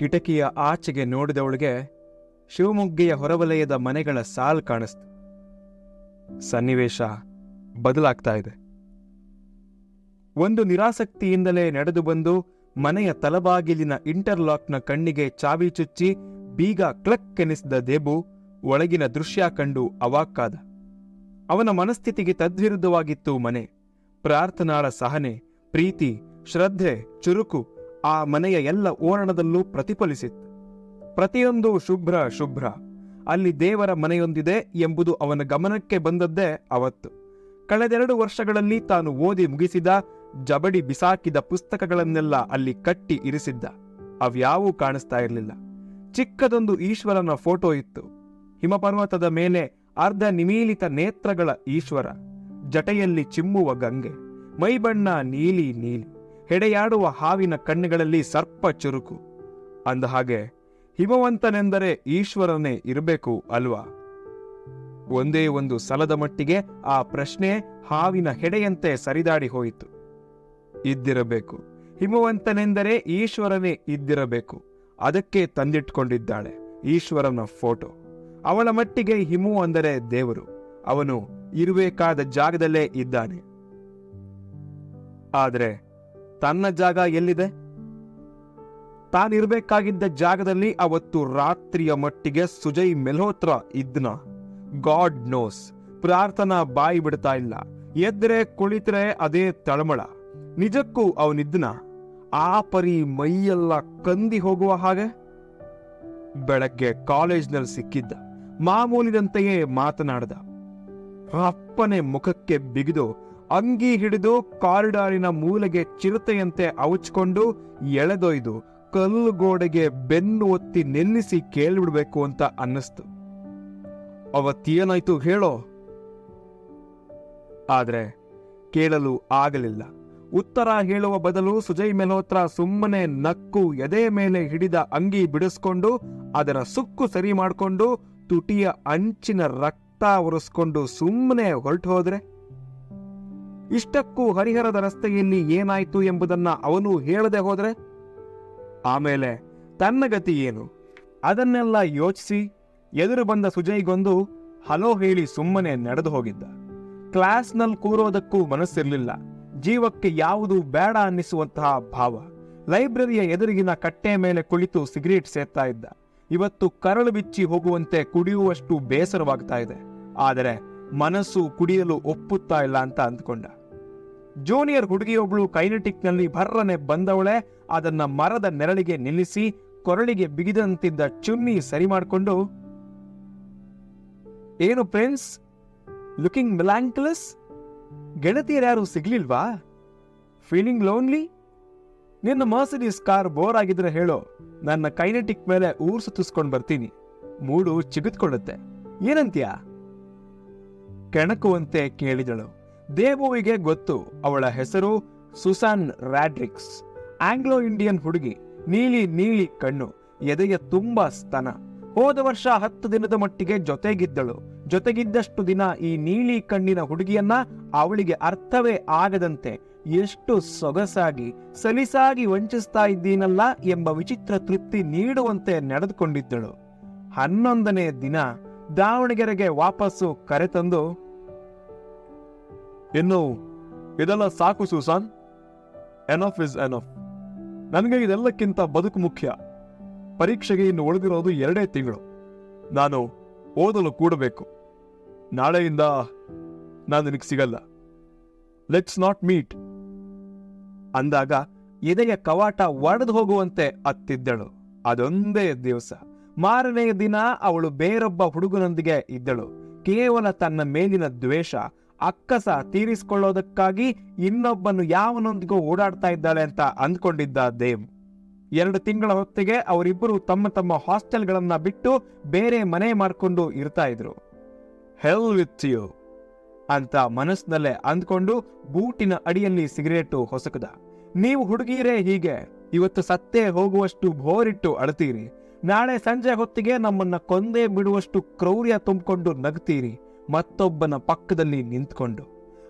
ಕಿಟಕಿಯ ಆಚೆಗೆ ನೋಡಿದವಳಿಗೆ ಶಿವಮೊಗ್ಗೆಯ ಹೊರವಲಯದ ಮನೆಗಳ ಸಾಲ್ ಕಾಣಿಸ್ತು. ಸನ್ನಿವೇಶ ಬದಲಾಗ್ತಾ ಇದೆ. ಒಂದು ನಿರಾಸಕ್ತಿಯಿಂದಲೇ ನಡೆದು ಬಂದು ಮನೆಯ ತಲಬಾಗಿಲಿನ ಇಂಟರ್ಲಾಕ್ನ ಕಣ್ಣಿಗೆ ಚಾವಿ ಚುಚ್ಚಿ ಬೀಗ ಕ್ಲಕ್ ಎನಿಸಿದ ದೇಬು ಒಳಗಿನ ದೃಶ್ಯ ಕಂಡು ಅವಾಕ್ಕಾದ. ಅವನ ಮನಸ್ಥಿತಿಗೆ ತದ್ವಿರುದ್ಧವಾಗಿತ್ತು ಮನೆ. ಪ್ರಾರ್ಥನಾಳ ಸಹನೆ, ಪ್ರೀತಿ, ಶ್ರದ್ಧೆ, ಚುರುಕು ಆ ಮನೆಯ ಎಲ್ಲ ಓರಣದಲ್ಲೂ ಪ್ರತಿಫಲಿಸಿತ್ತು. ಪ್ರತಿಯೊಂದು ಶುಭ್ರ ಶುಭ್ರ. ಅಲ್ಲಿ ದೇವರ ಮನೆಯೊಂದಿದೆ ಎಂಬುದು ಅವನ ಗಮನಕ್ಕೆ ಬಂದದ್ದೇ ಅವತ್ತು. ಕಳೆದೆರಡು ವರ್ಷಗಳಲ್ಲಿ ತಾನು ಓದಿ ಮುಗಿಸಿದ, ಜಬಡಿ ಬಿಸಾಕಿದ ಪುಸ್ತಕಗಳನ್ನೆಲ್ಲ ಅಲ್ಲಿ ಕಟ್ಟಿ ಇರಿಸಿದ್ದ. ಅವ್ಯಾವೂ ಕಾಣಿಸ್ತಾ ಇರಲಿಲ್ಲ. ಚಿಕ್ಕದೊಂದು ಈಶ್ವರನ ಫೋಟೋ ಇತ್ತು. ಹಿಮಪರ್ವತದ ಮೇಲೆ ಅರ್ಧ ನಿಮೀಲಿತ ನೇತ್ರಗಳ ಈಶ್ವರ, ಜಟೆಯಲ್ಲಿ ಚಿಮ್ಮುವ ಗಂಗೆ, ಮೈಬಣ್ಣ ನೀಲಿ ನೀಲಿ. ಹೆಡೆಯಾಡುವ ಹಾವಿನ ಕಣ್ಣುಗಳಲ್ಲಿ ಸರ್ಪ ಚುರುಕು. ಅಂದ ಹಾಗೆ ಹಿಮವಂತನೆಂದರೆ ಈಶ್ವರನೇ ಇರಬೇಕು ಅಲ್ವಾ? ಒಂದೇ ಒಂದು ಸಲದ ಮಟ್ಟಿಗೆ ಆ ಪ್ರಶ್ನೆ ಹಾವಿನ ಹೆಡೆಯಂತೆ ಸರಿದಾಡಿ ಹೋಯಿತು. ಇದ್ದಿರಬೇಕು. ಹಿಮವಂತನೆಂದರೆ ಈಶ್ವರನೇ ಇದ್ದಿರಬೇಕು. ಅದಕ್ಕೆ ತಂದಿಟ್ಕೊಂಡಿದ್ದಾಳೆ ಈಶ್ವರನ ಫೋಟೋ. ಅವಳ ಮಟ್ಟಿಗೆ ಹಿಮು ಅಂದರೆ ದೇವರು. ಅವನು ಇರಬೇಕಾದ ಜಾಗದಲ್ಲೇ ಇದ್ದಾನೆ. ಆದರೆ ತನ್ನ ಜಾಗ ಎಲ್ಲಿದೆ? ತಾನಿರ್ಬೇಕಾಗಿದ್ದ ಜಾಗದಲ್ಲಿ ಅವತ್ತು ರಾತ್ರಿಯ ಮಟ್ಟಿಗೆ ಸುಜಯ್ ಮೆಲ್ಹೋತ್ರ ಇದ್ನ. God knows. ಪ್ರಾರ್ಥನಾ ಬಾಯಿ ಬಿಡ್ತಾ ಇಲ್ಲ. ಎದ್ರೆ ಕುಳಿತರೆ ಅದೇ ತಳಮಳ. ನಿಜಕ್ಕೂ ಅವನಿದ್ನ. ಆ ಪರಿ ಮೈಯೆಲ್ಲ ಕಂದಿ ಹೋಗುವ ಹಾಗೆ? ಬೆಳಗ್ಗೆ ಕಾಲೇಜ್ನಲ್ಲಿ ಸಿಕ್ಕಿದ್ದ. ಮಾಮೂಲಿದಂತೆಯೇ ಮಾತನಾಡ್ದ. ಅಪ್ಪನೆ ಮುಖಕ್ಕೆ ಬಿಗಿದು ಅಂಗಿ ಹಿಡಿದು ಕಾರಿಡಾರಿನ ಮೂಲೆಗೆ ಚಿರತೆಯಂತೆ ಅವಚ್ಕೊಂಡು ಎಳೆದೊಯ್ದು ಕಲ್ಲು ಗೋಡೆಗೆ ಬೆನ್ನು ಒತ್ತಿ ನಿಲ್ಲಿಸಿ ಕೇಳ್ಬಿಡ್ಬೇಕು ಅಂತ ಅನ್ನಿಸ್ತು. ಅವತ್ತೇನಾಯ್ತು ಹೇಳೋ? ಆದ್ರೆ ಕೇಳಲು ಆಗಲಿಲ್ಲ. ಉತ್ತರ ಹೇಳುವ ಬದಲು ಸುಜಯ್ ಮೆಲ್ಹೋತ್ರ ಸುಮ್ಮನೆ ನಕ್ಕು ಎದೆ ಮೇಲೆ ಹಿಡಿದ ಅಂಗಿ ಬಿಡಿಸ್ಕೊಂಡು ಅದರ ಸುಕ್ಕು ಸರಿ ಮಾಡಿಕೊಂಡು ತುಟಿಯ ಅಂಚಿನ ರಕ್ತ ಒರೆಸ್ಕೊಂಡು ಸುಮ್ಮನೆ ಹೊರಟು ಹೋದ್ರೆ? ಇಷ್ಟಕ್ಕೂ ಹರಿಹರದ ರಸ್ತೆಯಲ್ಲಿ ಏನಾಯ್ತು ಎಂಬುದನ್ನ ಅವನು ಹೇಳದೆ ಹೋದರೆ? ಆಮೇಲೆ ತನ್ನ ಗತಿ ಏನು? ಅದನ್ನೆಲ್ಲ ಯೋಚಿಸಿ ಎದುರು ಬಂದ ಸುಜಯ್ಗೊಂದು ಹಲೋ ಹೇಳಿ ಸುಮ್ಮನೆ ನಡೆದು ಹೋಗಿದ್ದ. ಕ್ಲಾಸ್ನಲ್ಲಿ ಕೂರೋದಕ್ಕೂ ಮನಸ್ಸಿರಲಿಲ್ಲ. ಜೀವಕ್ಕೆ ಯಾವುದು ಬೇಡ ಅನ್ನಿಸುವಂತಹ ಭಾವ. ಲೈಬ್ರರಿಯ ಎದುರಿಗಿನ ಕಟ್ಟೆ ಮೇಲೆ ಕುಳಿತು ಸಿಗರೇಟ್ ಸೇರ್ತಾ ಇದ್ದ. ಇವತ್ತು ಕರಳು ಬಿಚ್ಚಿ ಹೋಗುವಂತೆ ಕುಡಿಯುವಷ್ಟು ಬೇಸರವಾಗ್ತಾ ಇದೆ. ಆದರೆ ಮನಸ್ಸು ಕುಡಿಯಲು ಒಪ್ಪುತ್ತಾ ಇಲ್ಲ ಅಂತ ಅಂದ್ಕೊಂಡ. ಜೂನಿಯರ್ ಹುಡುಗಿಯೊಬ್ಳು ಕೈನೆಟಿಕ್ನಲ್ಲಿ ಭರ್ರನೆ ಬಂದವಳೆ, ಅದನ್ನ ಮರದ ನೆರಳಿಗೆ ನಿಲ್ಲಿಸಿ, ಕೊರಳಿಗೆ ಬಿಗಿದಂತಿದ್ದ ಚುನ್ನಿ ಸರಿ ಮಾಡಿಕೊಂಡು, ಏನು ಫ್ರೆಂಡ್ಸ್ ಲುಕಿಂಗ್ ಮಿಲಾಂಕ್ಲಸ್ ಗೆಳತಿಯರ್ಯಾರು ಸಿಗ್ಲಿಲ್ವಾ? ಫೀಲಿಂಗ್ ಲೋನ್ಲಿ ನಿನ್ನ ಮರ್ಸಿಡೀಸ್ ಕಾರ್ ಬೋರ್ ಆಗಿದ್ರೆ ಹೇಳೋ, ನನ್ನ ಕೈನೆಟಿಕ್ ಮೇಲೆ ಊರ್ ಸುತ್ತಿಸ್ಕೊಂಡು ಬರ್ತೀನಿ. ಮೂಡು ಚಿಗುತ್ಕೊಳ್ಳುತ್ತೆ. ಏನಂತೀಯ? ಕೆಣಕುವಂತೆ ಕೇಳಿದಳು. ದೇವುವಿಗೆ ಗೊತ್ತು, ಅವಳ ಹೆಸರು ಸುಸಾನ್ ರಾಡ್ರಿಕ್ಸ್. ಆಂಗ್ಲೋ ಇಂಡಿಯನ್ ಹುಡುಗಿ, ನೀಲಿ ನೀಲಿ ಕಣ್ಣು, ಎದೆಯ ತುಂಬಾ ಸ್ತನ. ಹೋದ ವರ್ಷ ಹತ್ತು ದಿನದ ಮಟ್ಟಿಗೆ ಜೊತೆಗಿದ್ದಳು. ಜೊತೆಗಿದ್ದಷ್ಟು ದಿನ ಈ ನೀಲಿ ಕಣ್ಣಿನ ಹುಡುಗಿಯನ್ನ ಅವಳಿಗೆ ಅರ್ಥವೇ ಆಗದಂತೆ ಎಷ್ಟು ಸೊಗಸಾಗಿ, ಸಲಿಸಾಗಿ ವಂಚಿಸ್ತಾ ಇದ್ದೀನಲ್ಲ ಎಂಬ ವಿಚಿತ್ರ ತೃಪ್ತಿ ನೀಡುವಂತೆ ನಡೆದುಕೊಂಡಿದ್ದಳು. ಹನ್ನೊಂದನೇ ದಿನ ದಾವಣಗೆರೆಗೆ ವಾಪಸ್ಸು ಕರೆತಂದು ಇನ್ನು ಇದೆಲ್ಲ ಸಾಕು ಸುಸಾನ್. ಎನಫ್ ಇಸ್ ಎನಫ್ ನನಗೆ ಇದೆಲ್ಲಕ್ಕಿಂತ ಬದುಕು ಮುಖ್ಯ. ಪರೀಕ್ಷೆಗೆ ಇನ್ನು ಉಳಿದಿರೋದು ಎರಡೇ ತಿಂಗಳು. ನಾನು ಓದಲು ಕೂಡಬೇಕು. ನಾಳೆಯಿಂದ ನಾನು ನಿನಗೆ ಸಿಗಲ್ಲ. ಲೆಟ್ಸ್ ನಾಟ್ ಮೀಟ್ ಅಂದಾಗ ಎದೆಯ ಕವಾಟ ಒಡೆದು ಹೋಗುವಂತೆ ಅತ್ತಿದ್ದಳು. ಅದೊಂದೇ ದಿವಸ. ಮಾರನೆಯ ದಿನ ಅವಳು ಬೇರೊಬ್ಬ ಹುಡುಗನೊಂದಿಗೆ ಇದ್ದಳು. ಕೇವಲ ತನ್ನ ಮೇಲಿನ ದ್ವೇಷ ಅಕ್ಕಸ ತೀರಿಸಿಕೊಳ್ಳೋದಕ್ಕಾಗಿ ಇನ್ನೊಬ್ಬನು ಯಾವನೊಂದಿಗೂ ಓಡಾಡ್ತಾ ಇದ್ದಾಳೆ ಅಂತ ಅಂದ್ಕೊಂಡಿದ್ದ ದೇವ್. ಎರಡು ತಿಂಗಳ ಹೊತ್ತಿಗೆ ಅವರಿಬ್ಬರು ತಮ್ಮ ತಮ್ಮ ಹಾಸ್ಟೆಲ್ಗಳನ್ನ ಬಿಟ್ಟು ಬೇರೆ ಮನೆ ಮಾಡ್ಕೊಂಡು ಇರ್ತಾ ಇದ್ರು. ಹೆಲ್ ವಿತ್ ಯು ಅಂತ ಮನಸ್ಸಿನಲ್ಲೇ ಅಂದ್ಕೊಂಡು ಬೂಟಿನ ಅಡಿಯಲ್ಲಿ ಸಿಗರೇಟು ಹೊಸಕದ. ನೀವು ಹುಡುಗಿಯರೇ ಹೀಗೆ, ಇವತ್ತು ಸತ್ತೇ ಹೋಗುವಷ್ಟು ಭೋರಿಟ್ಟು ಅಳ್ತೀರಿ. ನಾಳೆ ಸಂಜೆ ಹೊತ್ತಿಗೆ ನಮ್ಮನ್ನ ಕೊಂದೇ ಬಿಡುವಷ್ಟು ಕ್ರೌರ್ಯ ತುಂಬಿಕೊಂಡು ನಗ್ತೀರಿ. ಮತ್ತೊಬ್ಬನ ಪಕ್ಕದಲ್ಲಿ ನಿಂತ್ಕೊಂಡು,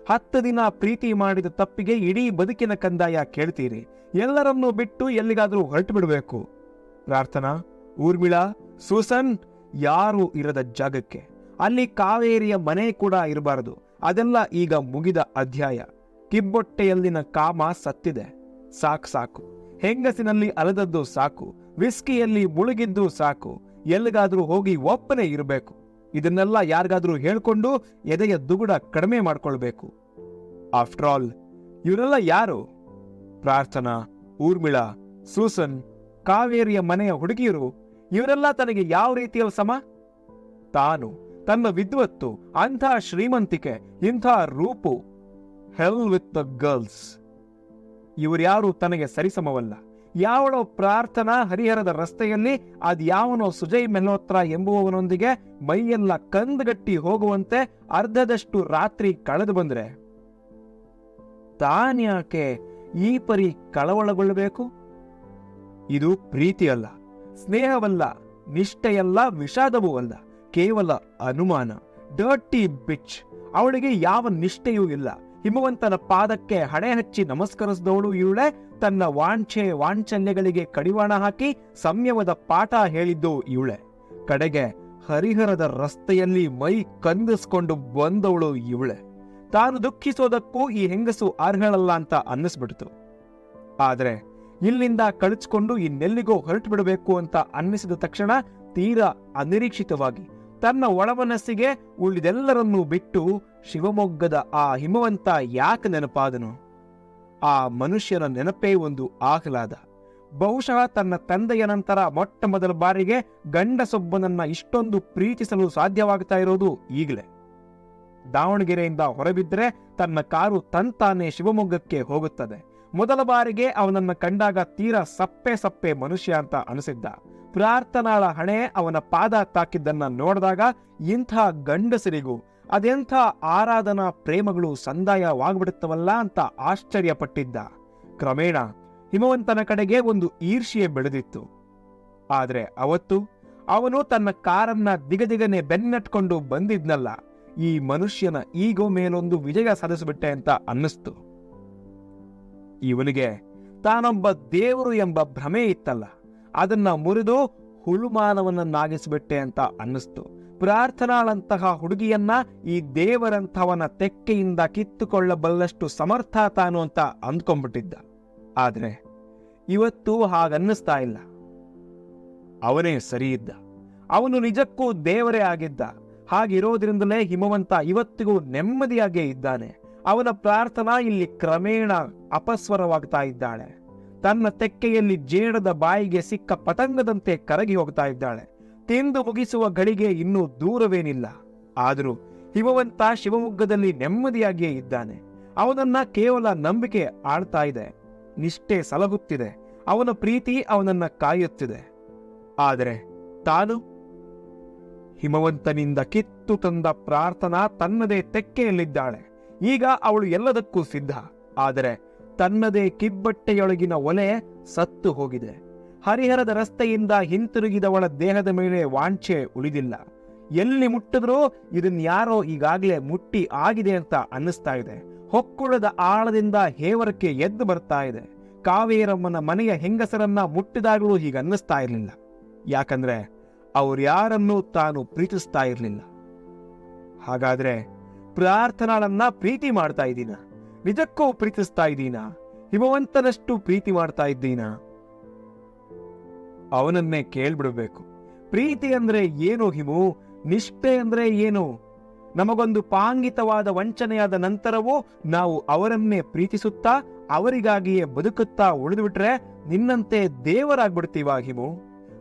ಹತ್ತು ದಿನ ಪ್ರೀತಿ ಮಾಡಿದ ತಪ್ಪಿಗೆ ಇಡೀ ಬದುಕಿನ ಕಂದಾಯ ಕೇಳ್ತೀರಿ, ಎಲ್ಲರನ್ನೂ ಬಿಟ್ಟು ಎಲ್ಲಿಗಾದ್ರೂ ಹೊರಟು ಬಿಡಬೇಕು ಪ್ರಾರ್ಥನಾ, ಊರ್ಮಿಳಾ, ಸೂಸನ್, ಯಾರೂ ಇರದ ಜಾಗಕ್ಕೆ, ಅಲ್ಲಿ ಕಾವೇರಿಯ ಮನೆ ಕೂಡ ಇರಬಾರದು, ಅದೆಲ್ಲ ಈಗ ಮುಗಿದ ಅಧ್ಯಾಯ. ಕಿಬ್ಬೊಟ್ಟೆಯಲ್ಲಿನ ಕಾಮ ಸತ್ತಿದೆ, ಸಾಕು ಸಾಕು. ಹೆಂಗಸಿನಲ್ಲಿ ಅಲದದ್ದು ಸಾಕು, ವಿಸ್ಕಿಯಲ್ಲಿ ಮುಳುಗಿದ್ದು ಸಾಕು, ಎಲ್ಲಿಗಾದ್ರೂ ಹೋಗಿ ಒಪ್ಪನೆ ಇರಬೇಕು. ಇದನ್ನೆಲ್ಲ ಯಾರಿಗಾದ್ರೂ ಹೇಳ್ಕೊಂಡು ಎದೆಯ ದುಗುಡ ಕಡಿಮೆ ಮಾಡ್ಕೊಳ್ಬೇಕು. ಆಫ್ಟರ್ ಆಲ್ ಇವರೆಲ್ಲ ಯಾರು? ಪ್ರಾರ್ಥನಾ, ಊರ್ಮಿಳಾ, ಸೂಸನ್, ಕಾವೇರಿಯ ಮನೆಯ ಹುಡುಗಿಯರು, ಇವರೆಲ್ಲ ತನಗೆ ಯಾವ ರೀತಿಯ ಸಮ ತಾನು ತನ್ನ ವಿದ್ವತ್ತು, ಅಂಥ ಶ್ರೀಮಂತಿಕೆ, ಇಂಥ ರೂಪು ಹೆಲ್ ವಿತ್ ದ ಗರ್ಲ್ಸ್ ಇವರ್ಯಾರು ತನಗೆ ಸರಿಸಮವಲ್ಲ. ಯಾವಳೋ ಪ್ರಾರ್ಥನಾ ಹರಿಹರದ ರಸ್ತೆಯಲ್ಲಿ ಅದ್ಯಾವನೋ ಸುಜಯ್ ಮೆಲ್ಹೋತ್ರ ಎಂಬುವವನೊಂದಿಗೆ ಮೈಯೆಲ್ಲ ಕಂದಗಟ್ಟಿ ಹೋಗುವಂತೆ ಅರ್ಧದಷ್ಟು ರಾತ್ರಿ ಕಳೆದು ಬಂದ್ರೆ. ತಾನ್ಯಾಕೆ ಈ ಪರಿ ಕಳವಳಗೊಳ್ಳಬೇಕು? ಇದು ಪ್ರೀತಿಯಲ್ಲ, ಸ್ನೇಹವಲ್ಲ, ನಿಷ್ಠೆಯಲ್ಲ, ವಿಷಾದವೂ ಅಲ್ಲ, ಕೇವಲ ಅನುಮಾನ ಡರ್ಟಿ ಬಿಚ್ ಅವಳಿಗೆ ಯಾವ ನಿಷ್ಠೆಯೂ ಇಲ್ಲ. ಹಿಮವಂತನ ಪಾದಕ್ಕೆ ಹಣೆ ಹಚ್ಚಿ ನಮಸ್ಕರಿಸಿದವಳು ಇವಳೆ. ತನ್ನ ವಾಂಛೆ ವಾಂಚನ್ಯಗಳಿಗೆ ಕಡಿವಾಣ ಹಾಕಿ ಸಂಯಮದ ಪಾಠ ಹೇಳಿದ್ದು ಇವಳೆ. ಕಡೆಗೆ ಹರಿಹರದ ರಸ್ತೆಯಲ್ಲಿ ಮೈ ಕಂದಿಸ್ಕೊಂಡು ಬಂದವಳು ಇವಳೆ. ತಾನು ದುಃಖಿಸೋದಕ್ಕೂ ಈ ಹೆಂಗಸು ಅರ್ಹಳಲ್ಲ ಅಂತ ಅನ್ನಿಸ್ಬಿಡ್ತು. ಆದ್ರೆ ಇಲ್ಲಿಂದ ಕಳಿಸ್ಕೊಂಡು ಇನ್ನೆಲ್ಲಿಗೋ ಹೊರಟು ಬಿಡಬೇಕು ಅಂತ ಅನ್ನಿಸಿದ ತಕ್ಷಣ ತೀರಾ ಅನಿರೀಕ್ಷಿತವಾಗಿ ತನ್ನ ಒಳಮನಸ್ಸಿಗೆ ಉಳಿದೆಲ್ಲರನ್ನೂ ಬಿಟ್ಟು ಶಿವಮೊಗ್ಗದ ಆ ಹಿಮವಂತ ಯಾಕೆ ನೆನಪಾದನು? ಆ ಮನುಷ್ಯನ ನೆನಪೇ ಒಂದು ಆಹ್ಲಾದ. ಬಹುಶಃ ತನ್ನ ತಂದೆಯ ನಂತರ ಮೊಟ್ಟ ಮೊದಲ ಬಾರಿಗೆ ಗಂಡಸೊಬ್ಬನನ್ನ ಇಷ್ಟೊಂದು ಪ್ರೀತಿಸಲು ಸಾಧ್ಯವಾಗ್ತಾ ಇರೋದು ಈಗಲೇ. ದಾವಣಗೆರೆಯಿಂದ ಹೊರಬಿದ್ದರೆ ತನ್ನ ಕಾರು ತಂತಾನೆ ಶಿವಮೊಗ್ಗಕ್ಕೆ ಹೋಗುತ್ತದೆ. ಮೊದಲ ಬಾರಿಗೆ ಅವನನ್ನ ಕಂಡಾಗ ತೀರಾ ಸಪ್ಪೆ ಸಪ್ಪೆ ಮನುಷ್ಯ ಅಂತ ಅನಿಸಿದ್ದ. ಪ್ರಾರ್ಥನಾಳ ಹಣೆ ಅವನ ಪಾದ ತಾಕಿದ್ದನ್ನ ನೋಡಿದಾಗ ಇಂಥ ಗಂಡಸರಿಗೂ ಅದೆಂಥ ಆರಾಧನಾ ಪ್ರೇಮಗಳು ಸಂದಾಯವಾಗ್ಬಿಡುತ್ತವಲ್ಲ ಅಂತ ಆಶ್ಚರ್ಯಪಟ್ಟಿದ್ದ. ಕ್ರಮೇಣ ಹಿಮವಂತನ ಕಡೆಗೆ ಒಂದು ಈರ್ಷ್ಯೆ ಬೆಳೆದಿತ್ತು. ಆದ್ರೆ ಅವತ್ತು ಅವನು ತನ್ನ ಕಾರನ್ನ ದಿಗದಿಗನೆ ಬೆನ್ನಟ್ಕೊಂಡು ಬಂದಿದ್ನಲ್ಲ, ಈ ಮನುಷ್ಯನ ಈಗೋ ಮೇಲೊಂದು ವಿಜಯ ಸಾಧಿಸಿಬಿಟ್ಟೆ ಅಂತ ಅನ್ನಿಸ್ತು. ಇವನಿಗೆ ತಾನೊಬ್ಬ ದೇವರು ಎಂಬ ಭ್ರಮೆ ಇತ್ತಲ್ಲ. ಅದನ್ನ ಮುರಿದು ಹುಳುಮಾನವನನ್ನಾಗಿಸಿಬಿಟ್ಟೆ ಅಂತ ಅನ್ನಿಸ್ತು. ಪ್ರಾರ್ಥನಾಳಂತಹ ಹುಡುಗಿಯನ್ನ ಈ ದೇವರಂಥವನ ತೆಕ್ಕೆಯಿಂದ ಕಿತ್ತುಕೊಳ್ಳಬಲ್ಲಷ್ಟು ಸಮರ್ಥ ತಾನು ಅಂತ ಅಂದ್ಕೊಂಡ್ಬಿಟ್ಟಿದ್ದ. ಆದ್ರೆ ಇವತ್ತು ಹಾಗನ್ನಿಸ್ತಾ ಇಲ್ಲ. ಅವನೇ ಸರಿ ಇದ್ದ ಅವನು ನಿಜಕ್ಕೂ ದೇವರೇ ಆಗಿದ್ದ. ಹಾಗಿರೋದ್ರಿಂದಲೇ ಹಿಮವಂತ ಇವತ್ತಿಗೂ ನೆಮ್ಮದಿಯಾಗೇ ಇದ್ದಾನೆ. ಅವನ ಪ್ರಾರ್ಥನಾ ಇಲ್ಲಿ ಕ್ರಮೇಣ ಅಪಸ್ವರವಾಗ್ತಾ ಇದ್ದಾಳೆ. ತನ್ನ ತೆಕ್ಕೆಯಲ್ಲಿ ಜೇಡದ ಬಾಯಿಗೆ ಸಿಕ್ಕ ಪತಂಗದಂತೆ ಕರಗಿ ಹೋಗ್ತಾ ಇದ್ದಾಳೆ. ತಿಂದು ಮುಗಿಸುವ ಗಳಿಗೆ ಇನ್ನೂ ದೂರವೇನಿಲ್ಲ. ಆದರೂ ಹಿಮವಂತ ಶಿವಮೊಗ್ಗದಲ್ಲಿ ನೆಮ್ಮದಿಯಾಗಿಯೇ ಇದ್ದಾನೆ. ಅವನನ್ನ ಕೇವಲ ನಂಬಿಕೆ ಆಳ್ತಾ ಇದೆ. ನಿಷ್ಠೆ ಸಲಗುತ್ತಿದೆ. ಅವನ ಪ್ರೀತಿ ಅವನನ್ನ ಕಾಯುತ್ತಿದೆ. ಆದರೆ ತಾನು ಹಿಮವಂತನಿಂದ ಕಿತ್ತು ತಂದ ಪ್ರಾರ್ಥನಾ ತನ್ನದೇ ತೆಕ್ಕೆಯಲ್ಲಿದ್ದಾಳೆ. ಈಗ ಅವಳು ಎಲ್ಲದಕ್ಕೂ ಸಿದ್ಧ. ಆದರೆ ತನ್ನದೇ ಕಿಬ್ಬಟ್ಟೆಯೊಳಗಿನ ಒಲೆ ಸತ್ತು ಹೋಗಿದೆ. ಹರಿಹರದ ರಸ್ತೆಯಿಂದ ಹಿಂತಿರುಗಿದವಳ ದೇಹದ ಮೇಲೆ ವಾಂಛೆ ಉಳಿದಿಲ್ಲ. ಎಲ್ಲಿ ಮುಟ್ಟಿದ್ರೂ ಇದನ್ಯಾರೋ ಈಗಾಗಲೇ ಮುಟ್ಟಿ ಆಗಿದೆ ಅಂತ ಅನ್ನಿಸ್ತಾ ಇದೆ. ಹೊಕ್ಕುಳದ ಆಳದಿಂದ ಹೇವರಕ್ಕೆ ಎದ್ದು ಬರ್ತಾ ಇದೆ. ಕಾವೇರಮ್ಮನ ಮನೆಯ ಹೆಂಗಸರನ್ನ ಮುಟ್ಟಿದಾಗಲೂ ಹೀಗೆ ಅನ್ನಿಸ್ತಾ ಇರಲಿಲ್ಲ. ಯಾಕಂದ್ರೆ ಅವ್ರ್ಯಾರನ್ನೂ ತಾನು ಪ್ರೀತಿಸ್ತಾ ಇರಲಿಲ್ಲ. ಹಾಗಾದ್ರೆ ಪ್ರಾರ್ಥನಾಳನ್ನ ಪ್ರೀತಿ ಮಾಡ್ತಾ ಇದ್ದೀನ? ನಿಜಕ್ಕೂ ಪ್ರೀತಿಸ್ತಾ ಇದ್ದೀನ? ಹಿಮವಂತನಷ್ಟು ಪ್ರೀತಿ ಮಾಡ್ತಾ ಇದ್ದೀನಾ? ಅವನನ್ನೇ ಕೇಳ್ಬಿಡ್ಬೇಕು. ಪ್ರೀತಿ ಅಂದ್ರೆ ಏನು ಹಿಮು? ನಿಷ್ಠೆ ಅಂದ್ರೆ ಏನು? ನಮಗೊಂದು ಪಾಂಗಿತವಾದ ವಂಚನೆಯಾದ ನಂತರವೂ ನಾವು ಅವರನ್ನೇ ಪ್ರೀತಿಸುತ್ತಾ, ಅವರಿಗಾಗಿಯೇ ಬದುಕುತ್ತಾ ಉಳಿದುಬಿಟ್ರೆ ನಿನ್ನಂತೆ ದೇವರಾಗ್ಬಿಡ್ತೀವ ಹಿಮು?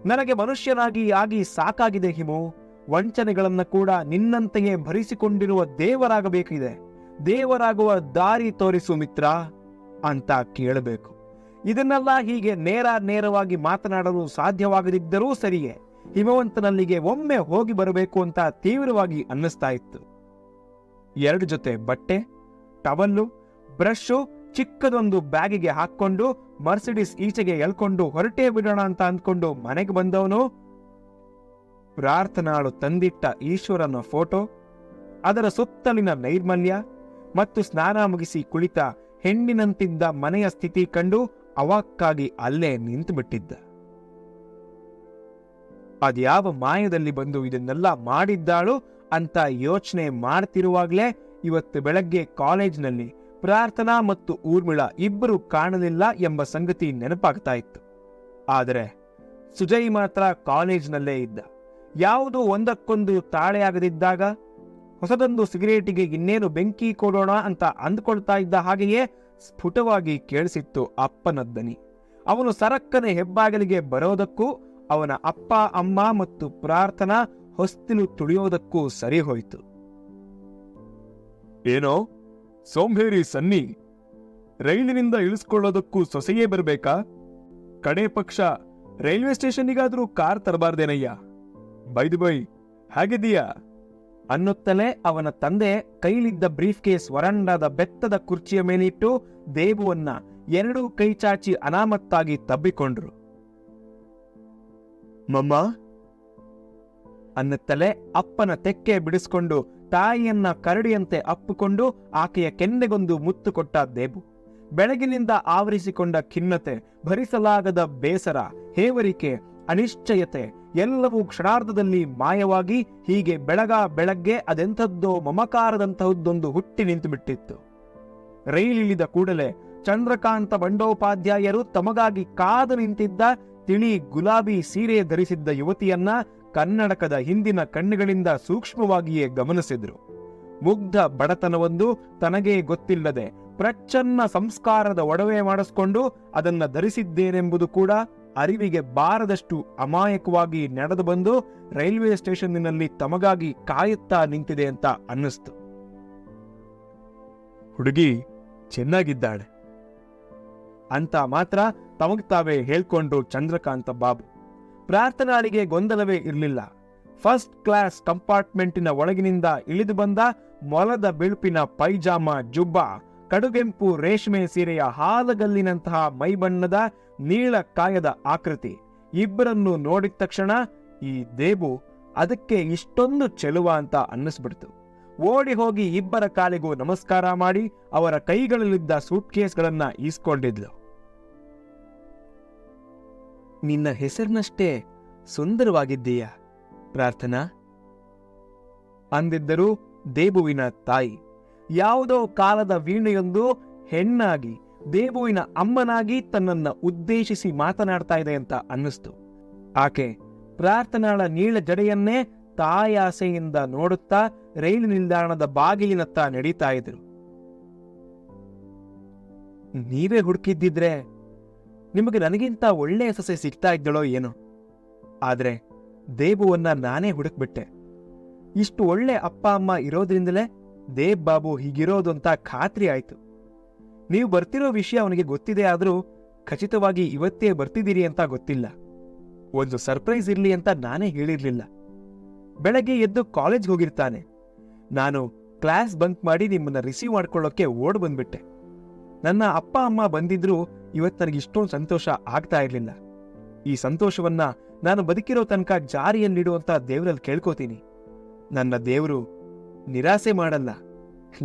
ನನಗೆ ಮನುಷ್ಯನಾಗಿ ಆಗಿ ಸಾಕಾಗಿದೆ ಹಿಮು. ವಂಚನೆಗಳನ್ನ ಕೂಡ ನಿನ್ನಂತೆಯೇ ಭರಿಸಿಕೊಂಡಿರುವ ದೇವರಾಗಬೇಕಿದೆ. ದೇವರಾಗುವ ದಾರಿ ತೋರಿಸು ಮಿತ್ರ ಅಂತ ಕೇಳಬೇಕು. ಇದನ್ನೆಲ್ಲ ಹೀಗೆ ನೇರ ನೇರವಾಗಿ ಮಾತನಾಡಲು ಸಾಧ್ಯವಾಗದಿದ್ದರೂ ಸರಿಯೇ, ಹಿಮವಂತನಲ್ಲಿಗೆ ಒಮ್ಮೆ ಹೋಗಿ ಬರಬೇಕು ಅಂತ ತೀವ್ರವಾಗಿ ಅನ್ನಿಸ್ತಾ ಇತ್ತು. ಎರಡು ಜೊತೆ ಬಟ್ಟೆ, ಟವಲ್ಲು ಬ್ರಷು ಚಿಕ್ಕದೊಂದು ಬ್ಯಾಗಿಗೆ ಹಾಕೊಂಡು ಮರ್ಸಿಡಿಸ್ ಈಚೆಗೆ ಎಳ್ಕೊಂಡು ಹೊರಟೇ ಬಿಡೋಣ ಅಂತ ಅಂದ್ಕೊಂಡು ಮನೆಗೆ ಬಂದವನು ಪ್ರಾರ್ಥನಾಳು ತಂದಿಟ್ಟ ಈಶ್ವರನ ಫೋಟೋ, ಅದರ ಸುತ್ತಲಿನ ನೈರ್ಮಲ್ಯ ಮತ್ತು ಸ್ನಾನ ಮುಗಿಸಿ ಕುಳಿತ ಹೆಣ್ಣಿನಂತಿದ್ದ ಮನೆಯ ಸ್ಥಿತಿ ಕಂಡು ಅವಾಕ್ಕಾಗಿ ಅಲ್ಲೇ ನಿಂತುಬಿಟ್ಟಿದ್ದ. ಅದ್ಯಾವ ಮಾಯದಲ್ಲಿ ಬಂದು ಇದನ್ನೆಲ್ಲ ಮಾಡಿದ್ದಾಳು ಅಂತ ಯೋಚನೆ ಮಾಡ್ತಿರುವಾಗ್ಲೇ ಇವತ್ತು ಬೆಳಗ್ಗೆ ಕಾಲೇಜಿನಲ್ಲಿ ಪ್ರಾರ್ಥನಾ ಮತ್ತು ಊರ್ಮಿಳ ಇಬ್ಬರು ಕಾಣಲಿಲ್ಲ ಎಂಬ ಸಂಗತಿ ನೆನಪಾಗ್ತಾ ಇತ್ತು. ಆದರೆ ಸುಜಯ್ ಮಾತ್ರ ಕಾಲೇಜಿನಲ್ಲೇ ಇದ್ದ. ಯಾವುದೋ ಒಂದಕ್ಕೊಂದು ತಾಳೆಯಾಗದಿದ್ದಾಗ ಹೊಸದೊಂದು ಸಿಗರೇಟಿಗೆ ಇನ್ನೇನು ಬೆಂಕಿ ಕೊಡೋಣ ಅಂತ ಅಂದ್ಕೊಳ್ತಾ ಇದ್ದ ಹಾಗೆಯೇ ಸ್ಫುಟವಾಗಿ ಕೇಳಿಸಿತ್ತು ಅಪ್ಪನ ದನಿ ಅವನು ಸರಕ್ಕನೆ ಹೆಬ್ಬಾಗಿಲಿಗೆ ಬರೋದಕ್ಕೂ, ಅವನ ಅಪ್ಪ, ಅಮ್ಮ ಮತ್ತು ಪ್ರಾರ್ಥನಾ ಹೊಸ್ತಿಲು ತುಳಿಯೋದಕ್ಕೂ ಸರಿ ಹೋಯಿತು ಏನೋ? ಸೋಂಬೇರಿ ಸನ್ನಿ, ರೈಲಿನಿಂದ ಇಳಿಸ್ಕೊಳ್ಳೋದಕ್ಕೂ ಸೊಸೆಯೇ ಬರಬೇಕಾ? ಕಡೆ ಪಕ್ಷ, ರೈಲ್ವೆ ಸ್ಟೇಷನ್ನಿಗಾದ್ರೂ ಕಾರ್ ತರಬಾರ್ದೇನಯ್ಯ? ಬೈದು ಬೈ, ಹೇಗಿದ್ದೀಯಾ? ಅನ್ನುತ್ತಲೇ ಅವನ ತಂದೆ ಕೈಲಿದ್ದ ಬ್ರೀಫ್ ಕೇಸ್ ವರಂಡದ ಬೆತ್ತದ ಕುರ್ಚಿಯ ಮೇಲಿಟ್ಟು ದೇವುವನ್ನ ಎರಡೂ ಕೈ ಚಾಚಿ ಅನಾಮತ್ತಾಗಿ ತಬ್ಬಿಕೊಂಡ್ರು. ಮಮ್ಮ? ಅನ್ನುತ್ತಲೇ ಅಪ್ಪನ ತೆಕ್ಕೆ ಬಿಡಿಸಿಕೊಂಡು ತಾಯಿಯನ್ನ ಕರಡಿಯಂತೆ ಅಪ್ಪಿಕೊಂಡು ಆಕೆಯ ಕೆನ್ನೆಗೊಂದು ಮುತ್ತು ಕೊಟ್ಟ ದೇಬು ಬೆಳಗಿನಿಂದ ಆವರಿಸಿಕೊಂಡ ಖಿನ್ನತೆ ಭರಿಸಲಾಗದ ಬೇಸರ ಹೇವರಿಕೆ ಅನಿಶ್ಚಯತೆ ಎಲ್ಲವೂ ಕ್ಷಣಾರ್ಧದಲ್ಲಿ ಮಾಯವಾಗಿ ಹೀಗೆ ಬೆಳಗ ಬೆಳಗ್ಗೆ ಅದೆಂಥದ್ದೋ ಮಮಕಾರದಂತಹದ್ದೊಂದು ಹುಟ್ಟಿ ನಿಂತುಬಿಟ್ಟಿತ್ತು. ರೈಲಿಳಿದ ಕೂಡಲೇ ಚಂದ್ರಕಾಂತ ಬಂಡೋಪಾಧ್ಯಾಯರು ತಮಗಾಗಿ ಕಾದು ನಿಂತಿದ್ದ ತಿಳಿ ಗುಲಾಬಿ ಸೀರೆ ಧರಿಸಿದ್ದ ಯುವತಿಯನ್ನ ಕನ್ನಡಕದ ಹಿಂದಿನ ಕಣ್ಣುಗಳಿಂದ ಸೂಕ್ಷ್ಮವಾಗಿಯೇ ಗಮನಿಸಿದ್ರು. ಮುಗ್ಧ ಬಡತನವೊಂದು ತನಗೇ ಗೊತ್ತಿಲ್ಲದೆ ಪ್ರಚ್ಛನ್ನ ಸಂಸ್ಕಾರದ ಒಡವೆ ಮಾಡಿಸ್ಕೊಂಡು ಅದನ್ನ ಧರಿಸಿದ್ದೇನೆಂಬುದು ಕೂಡ ಅರಿವಿಗೆ ಬಾರದಷ್ಟು ಅಮಾಯಕವಾಗಿ ನಡೆದು ಬಂದು ರೈಲ್ವೆ ಸ್ಟೇಷನ್ನಿನಲ್ಲಿ ತಮಗಾಗಿ ಕಾಯುತ್ತಾ ನಿಂತಿದೆ ಅಂತ ಅನ್ನಿಸ್ತು. ಹುಡುಗಿ ಚೆನ್ನಾಗಿದ್ದಾಳೆ. ಅಂತ ಮಾತ್ರ ತಮಗ್ ತಾವೇ ಹೇಳ್ಕೊಂಡ್ರು ಚಂದ್ರಕಾಂತ ಬಾಬು, ಪ್ರಾರ್ಥನಾಳಿಗೆ ಗೊಂದಲವೇ ಇರಲಿಲ್ಲ. ಫಸ್ಟ್ ಕ್ಲಾಸ್ ಕಂಪಾರ್ಟ್ಮೆಂಟಿನ ಒಳಗಿನಿಂದ ಇಳಿದು ಬಂದ ಮೊಲದ ಬಿಳುಪಿನ ಪೈಜಾಮ ಜುಬ್ಬ ಕಡುಗೆಂಪು ರೇಷ್ಮೆ ಸೀರೆಯ ಹಾಲಗಲ್ಲಿನಂತಹ ಮೈಬಣ್ಣದ ನೀಳ ಕಾಯದ ಆಕೃತಿ. ಇಬ್ಬರನ್ನು ನೋಡಿದ ತಕ್ಷಣ ಈ ದೇಬು ಅದಕ್ಕೆ ಇಷ್ಟೊಂದು ಚೆಲುವ ಅಂತ ಅನ್ನಿಸ್ಬಿಡ್ತು. ಓಡಿ ಹೋಗಿ ಇಬ್ಬರ ಕಾಲಿಗೂ ನಮಸ್ಕಾರ ಮಾಡಿ ಅವರ ಕೈಗಳಲ್ಲಿದ್ದ ಸೂಟ್ಕೇಸ್ಗಳನ್ನ ಈಸ್ಕೊಂಡಿದ್ಲು. ನಿನ್ನ ಹೆಸರಿನಷ್ಟೇ ಸುಂದರವಾಗಿದ್ದೀಯ, ಪ್ರಾರ್ಥನಾ? ಅಂದಿದ್ದರು ದೇಬುವಿನ ತಾಯಿ ಯಾವುದೋ ಕಾಲದ ವೀಣೆಯೊಂದು ಹೆಣ್ಣಾಗಿ ದೇಬುವಿನ ಅಮ್ಮನಾಗಿ ತನ್ನನ್ನ ಉದ್ದೇಶಿಸಿ ಮಾತನಾಡ್ತಾ ಇದೆ ಅಂತ ಅನ್ನಿಸ್ತು. ಆಕೆ ಪ್ರಾರ್ಥನಾಳ ನೀಳ ಜಡೆಯನ್ನೇ ತಾಯಾಸೆಯಿಂದ ನೋಡುತ್ತಾ ರೈಲು ನಿಲ್ದಾಣದ ಬಾಗಿಲಿನತ್ತ ನಡೀತಾ ಇದ್ರು. ನೀವೇ ಹುಡುಕಿದ್ದಿದ್ರೆ ನಿಮಗೆ ನನಗಿಂತ ಒಳ್ಳೆಯ ಸೊಸೆ ಸಿಗ್ತಾ ಇದ್ದಳೋ ಏನೋ. ಆದ್ರೆ ದೇಬುವನ್ನ ನಾನೇ ಹುಡುಕ್ಬಿಟ್ಟೆ. ಇಷ್ಟು ಒಳ್ಳೆ ಅಪ್ಪ ಅಮ್ಮ ಇರೋದ್ರಿಂದಲೇ ದೇವ್ ಬಾಬು ಹೀಗಿರೋದು ಅಂತ ಖಾತ್ರಿ ಆಯ್ತು. ನೀವು ಬರ್ತಿರೋ ವಿಷಯ ಅವನಿಗೆ ಗೊತ್ತಿದೆ ಆದರೂ ಖಚಿತವಾಗಿ ಇವತ್ತೇ ಬರ್ತಿದ್ದೀರಿ ಅಂತ ಗೊತ್ತಿಲ್ಲ. ಒಂದು ಸರ್ಪ್ರೈಸ್ ಇರಲಿ ಅಂತ ನಾನೇ ಹೇಳಿರ್ಲಿಲ್ಲ. ಬೆಳಗ್ಗೆ ಎದ್ದು ಕಾಲೇಜ್ಗೆ ಹೋಗಿರ್ತಾನೆ. ನಾನು ಕ್ಲಾಸ್ ಬಂಕ್ ಮಾಡಿ ನಿಮ್ಮನ್ನ ರಿಸೀವ್ ಮಾಡ್ಕೊಳ್ಳೋಕೆ ಓಡ್ ಬಂದ್ಬಿಟ್ಟೆ. ನನ್ನ ಅಪ್ಪ, ಅಮ್ಮ ಬಂದಿದ್ರೂ ಇವತ್ತು ನನಗೆ ಇಷ್ಟೊಂದು ಸಂತೋಷ ಆಗ್ತಾ ಇರಲಿಲ್ಲ. ಈ ಸಂತೋಷವನ್ನ ನಾನು ಬದುಕಿರೋ ತನಕ ಜಾರಿಯಲ್ಲಿಡುವಂತ ದೇವರಲ್ಲಿ ಕೇಳ್ಕೋತೀನಿ. ನನ್ನ ದೇವರು ನಿರಾಸೆ ಮಾಡಲ್ಲ.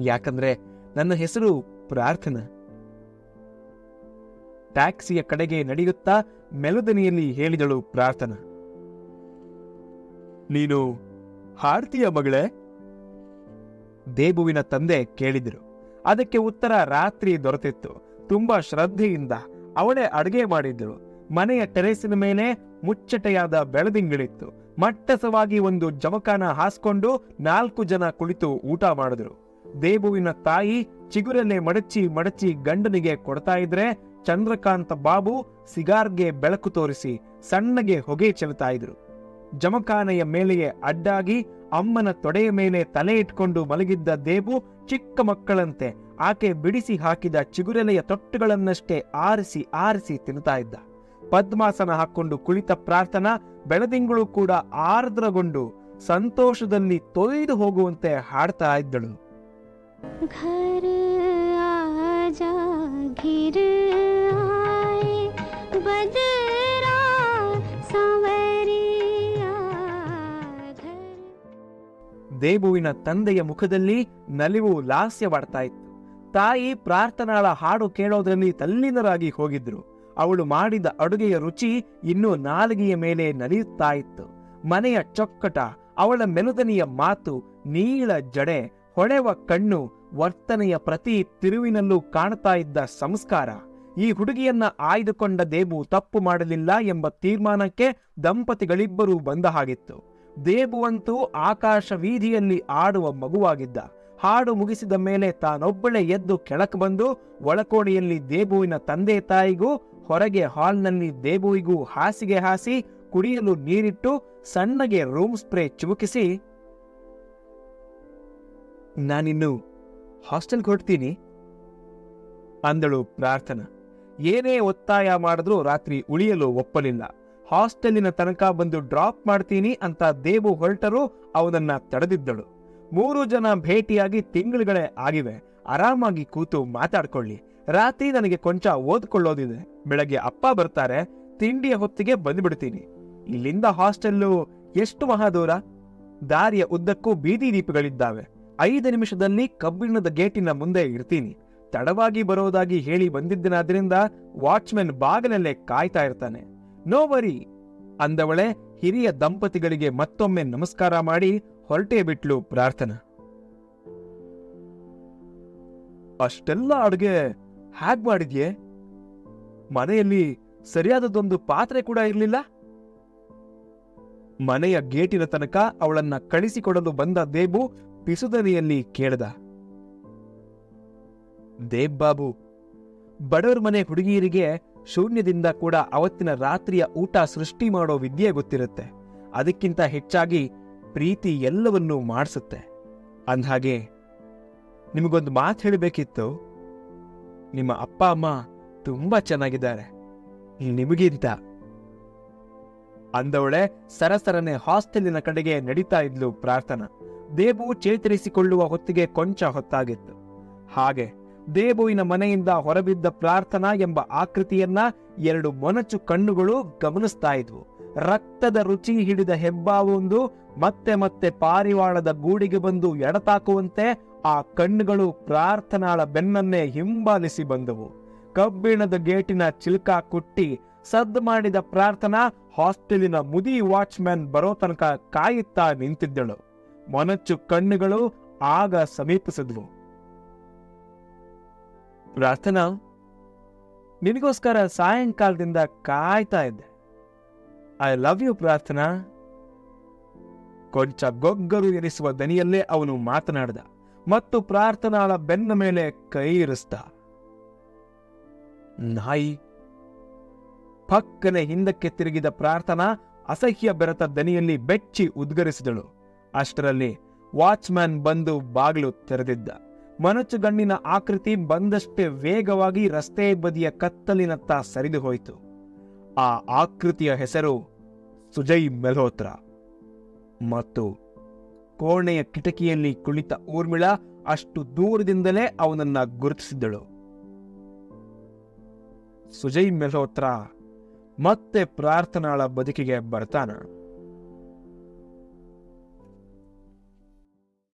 ಯಾಕಂದ್ರೆ ನನ್ನ ಹೆಸರು ಪ್ರಾರ್ಥನಾ. ಟ್ಯಾಕ್ಸಿಯ ಕಡೆಗೆ ನಡೆಯುತ್ತಾ ಮೆಲುದನಿಯಲ್ಲಿ ಹೇಳಿದಳು ಪ್ರಾರ್ಥನಾ. ನೀನು ಹಾಡ್ತೀಯ ಮಗಳೇ? ದೇಬುವಿನ ತಂದೆ ಕೇಳಿದರು. ಅದಕ್ಕೆ ಉತ್ತರ ರಾತ್ರಿ ದೊರೆತಿತ್ತು. ತುಂಬಾ ಶ್ರದ್ಧೆಯಿಂದ ಅವಳೇ ಅಡುಗೆ ಮಾಡಿದ್ದಳು. ಮನೆಯ ಟೆರೆಸಿನ ಮೇಲೆ ಮುಚ್ಚಟೆಯಾದ ಬೆಳದಿಂಗಳಿತ್ತು. ಮಟ್ಟಸವಾಗಿ ಒಂದು ಜಮಖಾನ ಹಾಸ್ಕೊಂಡು ನಾಲ್ಕು ಜನ ಕುಳಿತು ಊಟ ಮಾಡಿದ್ರು. ದೇಬುವಿನ ತಾಯಿ ಚಿಗುರಲ್ಲೇ ಮಡಚಿ ಮಡಚಿ ಗಂಡನಿಗೆ ಕೊಡ್ತಾ ಇದ್ರೆ ಚಂದ್ರಕಾಂತ ಬಾಬು ಸಿಗಾರ್ಗೆ ಬೆಳಕು ತೋರಿಸಿ ಸಣ್ಣಗೆ ಹೊಗೆ ಚೆಲ್ತಾ ಇದ್ರು. ಜಮಖಾನೆಯ ಮೇಲೆಯೇ ಅಡ್ಡಾಗಿ ಅಮ್ಮನ ತೊಡೆಯ ಮೇಲೆ ತಲೆ ಇಟ್ಕೊಂಡು ಮಲಗಿದ್ದ ದೇಬು ಚಿಕ್ಕ ಮಕ್ಕಳಂತೆ ಆಕೆ ಬಿಡಿಸಿ ಹಾಕಿದ ಚಿಗುರೆಲೆಯ ತೊಟ್ಟುಗಳನ್ನಷ್ಟೇ ಆರಿಸಿ ಆರಿಸಿ ತಿನ್ನುತ್ತಾ ಇದ್ದ. ಪದ್ಮಾಸನ ಹಾಕೊಂಡು ಕುಳಿತ ಪ್ರಾರ್ಥನಾ ಬೆಳದಿಂಗಳು ಕೂಡ ಆರ್ದ್ರಗೊಂಡು ಸಂತೋಷದಲ್ಲಿ ತೊಯ್ದು ಹೋಗುವಂತೆ ಹಾಡ್ತಾ ಇದ್ದಳು. ದೇಬುವಿನ ತಂದೆಯ ಮುಖದಲ್ಲಿ ನಲಿವು ಲಾಸ್ಯವಾಡ್ತಾ ಇತ್ತು. ತಾಯಿ ಪ್ರಾರ್ಥನಾಳ ಹಾಡು ಕೇಳೋದ್ರಲ್ಲಿ ತಲ್ಲೀನರಾಗಿ ಹೋಗಿದ್ರು. ಅವಳು ಮಾಡಿದ ಅಡುಗೆಯ ರುಚಿ ಇನ್ನೂ ನಾಲಿಗೆಯ ಮೇಲೆ ನಲಿಯುತ್ತಾ ಇತ್ತು ಮನೆಯ ಚೊಕ್ಕಟ, ಅವಳ ಮೆಲುದನಿಯ ಮಾತು, ನೀಳ ಜಡೆ, ಹೊಳೆವ ಕಣ್ಣು, ವರ್ತನೆಯ ಪ್ರತಿ ತಿರುವಿನಲ್ಲೂ ಕಾಣ್ತಾ ಇದ್ದ ಸಂಸ್ಕಾರ. ಈ ಹುಡುಗಿಯನ್ನ ಆಯ್ದುಕೊಂಡ ದೇಬು ತಪ್ಪು ಮಾಡಲಿಲ್ಲ ಎಂಬ ತೀರ್ಮಾನಕ್ಕೆ ದಂಪತಿಗಳಿಬ್ಬರೂ ಬಂದ ಹಾಗಿತ್ತು. ದೇಬುವಂತೂ ಆಕಾಶ ವೀಧಿಯಲ್ಲಿ ಆಡುವ ಮಗುವಾಗಿದ್ದ. ಹಾಡು ಮುಗಿಸಿದ ಮೇಲೆ ತಾನೊಬ್ಬಳೆ ಎದ್ದು ಕೆಳಕ್ಕೆ ಬಂದು ಒಳಕೋಣೆಯಲ್ಲಿ ದೇಬುವಿನ ತಂದೆ ತಾಯಿಗೂ ಹೊರಗೆ ಹಾಲ್ನಲ್ಲಿ ದೇಬುವಿಗೂ ಹಾಸಿಗೆ ಹಾಸಿ ಕುಡಿಯಲು ನೀರಿಟ್ಟು ಸಣ್ಣಗೆ ರೂಮ್ ಸ್ಪ್ರೇ ಚಿಮುಕಿಸಿ, ನಾನಿನ್ನು ಹಾಸ್ಟೆಲ್ ಹೊರಡ್ತೀನಿ, ಅಂದಳು ಪ್ರಾರ್ಥನಾ. ಏನೇ ಒತ್ತಾಯ ಮಾಡಿದ್ರೂ ರಾತ್ರಿ ಉಳಿಯಲು ಒಪ್ಪಲಿಲ್ಲ. ಹಾಸ್ಟೆಲಿನ ತನಕ ಬಂದು ಡ್ರಾಪ್ ಮಾಡ್ತೀನಿ ಅಂತ ದೇವು ಹೊರಟರು ಅವನನ್ನ ತಡೆದಿದ್ದಳು. ಮೂರು ಜನ ಭೇಟಿಯಾಗಿ ತಿಂಗಳುಗಳೇ ಆಗಿವೆ. ಆರಾಮಾಗಿ ಕೂತು ಮಾತಾಡ್ಕೊಳ್ಳಿ. ರಾತ್ರಿ ನನಗೆ ಕೊಂಚ ಓದ್ಕೊಳ್ಳೋದಿದೆ. ಬೆಳಗ್ಗೆ ಅಪ್ಪ ಬರ್ತಾರೆ, ತಿಂಡಿಯ ಹೊತ್ತಿಗೆ ಬಂದ್ಬಿಡ್ತೀನಿ. ಇಲ್ಲಿಂದ ಹಾಸ್ಟೆಲ್ಲು ಎಷ್ಟು ಮಹಾದೂರ? ದಾರಿಯ ಉದ್ದಕ್ಕೂ ಬೀದಿ ದೀಪಗಳಿದ್ದಾವೆ. ಐದು ನಿಮಿಷದಲ್ಲಿ ಕಬ್ಬಿಣದ ಗೇಟಿನ ಮುಂದೆ ಇರ್ತೀನಿ. ತಡವಾಗಿ ಬರೋದಾಗಿ ಹೇಳಿ ಬಂದಿದ್ದನಾದ್ರಿಂದ ವಾಚ್ಮೆನ್ ಬಾಗಿಲಲ್ಲೇ ಕಾಯ್ತಾ ಇರ್ತಾನೆ. ನೋ ವರಿ, ಅಂದವಳೆ ಹಿರಿಯ ದಂಪತಿಗಳಿಗೆ ಮತ್ತೊಮ್ಮೆ ನಮಸ್ಕಾರ ಮಾಡಿ ಹೊರಟೇ ಬಿಟ್ಲು ಪ್ರಾರ್ಥನಾ. ಅಷ್ಟೆಲ್ಲ ಅಡುಗೆ ಹ್ಯಾಗ್ ಮಾಡಿದ್ಯೆ? ಮನೆಯಲ್ಲಿ ಸರಿಯಾದದೊಂದು ಪಾತ್ರೆ ಕೂಡ ಇರಲಿಲ್ಲ? ಮನೆಯ ಗೇಟಿನ ತನಕ ಅವಳನ್ನ ಕಳಿಸಿಕೊಡಲು ಬಂದ ದೇಬು ಪಿಸುದನಿಯಲ್ಲಿ ಕೇಳ್ದ. ದೇಬ್ ಬಾಬು, ಬಡವರ ಮನೆ ಹುಡುಗಿಯರಿಗೆ ಶೂನ್ಯದಿಂದ ಕೂಡ ಅವತ್ತಿನ ರಾತ್ರಿಯ ಊಟ ಸೃಷ್ಟಿ ಮಾಡೋ ವಿದ್ಯೆ ಗೊತ್ತಿರುತ್ತೆ. ಅದಕ್ಕಿಂತ ಹೆಚ್ಚಾಗಿ ಪ್ರೀತಿ ಎಲ್ಲವನ್ನೂ ಮಾಡಿಸುತ್ತೆ. ಅಂದ್ಹಾಗೆ, ನಿಮಗೊಂದು ಮಾತು ಹೇಳಬೇಕಿತ್ತು. ನಿಮ್ಮ ಅಪ್ಪ, ಅಮ್ಮ ತುಂಬಾ ಚೆನ್ನಾಗಿದ್ದಾರೆ. ನಿಮಗಿಂತ. ಅಂದವಳೆ ಸರಸರನೆ ಹಾಸ್ಟೆಲಿನ ಕಡೆಗೆ ನಡೀತಾ ಇದ್ಲು ಪ್ರಾರ್ಥನಾ. ದೇಬು ಚೇತರಿಸಿಕೊಳ್ಳುವ ಹೊತ್ತಿಗೆ ಕೊಂಚ ಹೊತ್ತಾಗಿತ್ತು. ಹಾಗೆ ದೇಬುವಿನ ಮನೆಯಿಂದ ಹೊರಬಿದ್ದ ಪ್ರಾರ್ಥನಾ ಎಂಬ ಆಕೃತಿಯನ್ನ ಎರಡು ಮೊನಚು ಕಣ್ಣುಗಳು ಗಮನಿಸ್ತಾ ಇದ್ವು. ರಕ್ತದ ರುಚಿ ಹಿಡಿದ ಹೆಬ್ಬಾವೊಂದು ಮತ್ತೆ ಮತ್ತೆ ಪಾರಿವಾಳದ ಗೂಡಿಗೆ ಬಂದು ಎಡತಾಕುವಂತೆ ಆ ಕಣ್ಣುಗಳು ಪ್ರಾರ್ಥನಾಳ ಬೆನ್ನನ್ನೇ ಹಿಂಬಾಲಿಸಿ ಬಂದವು. ಕಬ್ಬಿಣದ ಗೇಟಿನ ಚಿಲ್ಕ ಕುಟ್ಟಿ ಸದ್ದು ಮಾಡಿದ ಪ್ರಾರ್ಥನಾ ಹಾಸ್ಟೆಲಿನ ಮುದಿ ವಾಚ್ಮ್ಯಾನ್ ಬರೋ ತನಕ ಕಾಯುತ್ತಾ ನಿಂತಿದ್ದಳು. ಮೊನಚ್ಚು ಕಣ್ಣುಗಳು ಆಗ ಸಮೀಪಿಸಿದ್ವು. ಪ್ರಾರ್ಥನಾ, ನಿನಗೋಸ್ಕರ ಸಾಯಂಕಾಲದಿಂದ ಕಾಯ್ತಾ ಇದ್ದೆ. ಐ ಲವ್ ಯು ಪ್ರಾರ್ಥನಾ. ಕೊಂಚ ಗೊಗ್ಗರು ಎನಿಸುವ ದನಿಯಲ್ಲೇ ಅವನು ಮಾತನಾಡಿದ ಮತ್ತು ಪ್ರಾರ್ಥನಾಳ ಬೆನ್ನ ಮೇಲೆ ಕೈ ಇರಿಸ್ದ. ನಾಯಿ, ಪಕ್ಕನೆ ಹಿಂದಕ್ಕೆ ತಿರುಗಿದ ಪ್ರಾರ್ಥನಾ ಅಸಹ್ಯ ಬೆರೆತ ದನಿಯಲ್ಲಿ ಬೆಚ್ಚಿ ಉದ್ಗರಿಸಿದಳು. ಅಷ್ಟರಲ್ಲಿ ವಾಚ್ಮ್ಯಾನ್ ಬಂದು ಬಾಗಿಲು ತೆರೆದಿದ್ದ. ಮನಚುಗಣ್ಣಿನ ಆಕೃತಿ ಬಂದಷ್ಟೇ ವೇಗವಾಗಿ ರಸ್ತೆ ಬದಿಯ ಕತ್ತಲಿನತ್ತ ಸರಿದು ಹೋಯಿತು. ಆ ಆಕೃತಿಯ ಹೆಸರು ಸುಜಯ್ ಮೆಲ್ಹೋತ್ರ. ಮತ್ತು ಕೋಣೆಯ ಕಿಟಕಿಯಲ್ಲಿ ಕುಳಿತ ಊರ್ಮಿಳಾ ಅಷ್ಟು ದೂರದಿಂದಲೇ ಅವನನ್ನ ಗುರುತಿಸಿದ್ದಳು. ಸುಜಯ್ ಮೆಲ್ಹೋತ್ರ ಮತ್ತೆ ಪ್ರಾರ್ಥನಾಳ ಬದುಕಿಗೆ ಬರ್ತಾನ.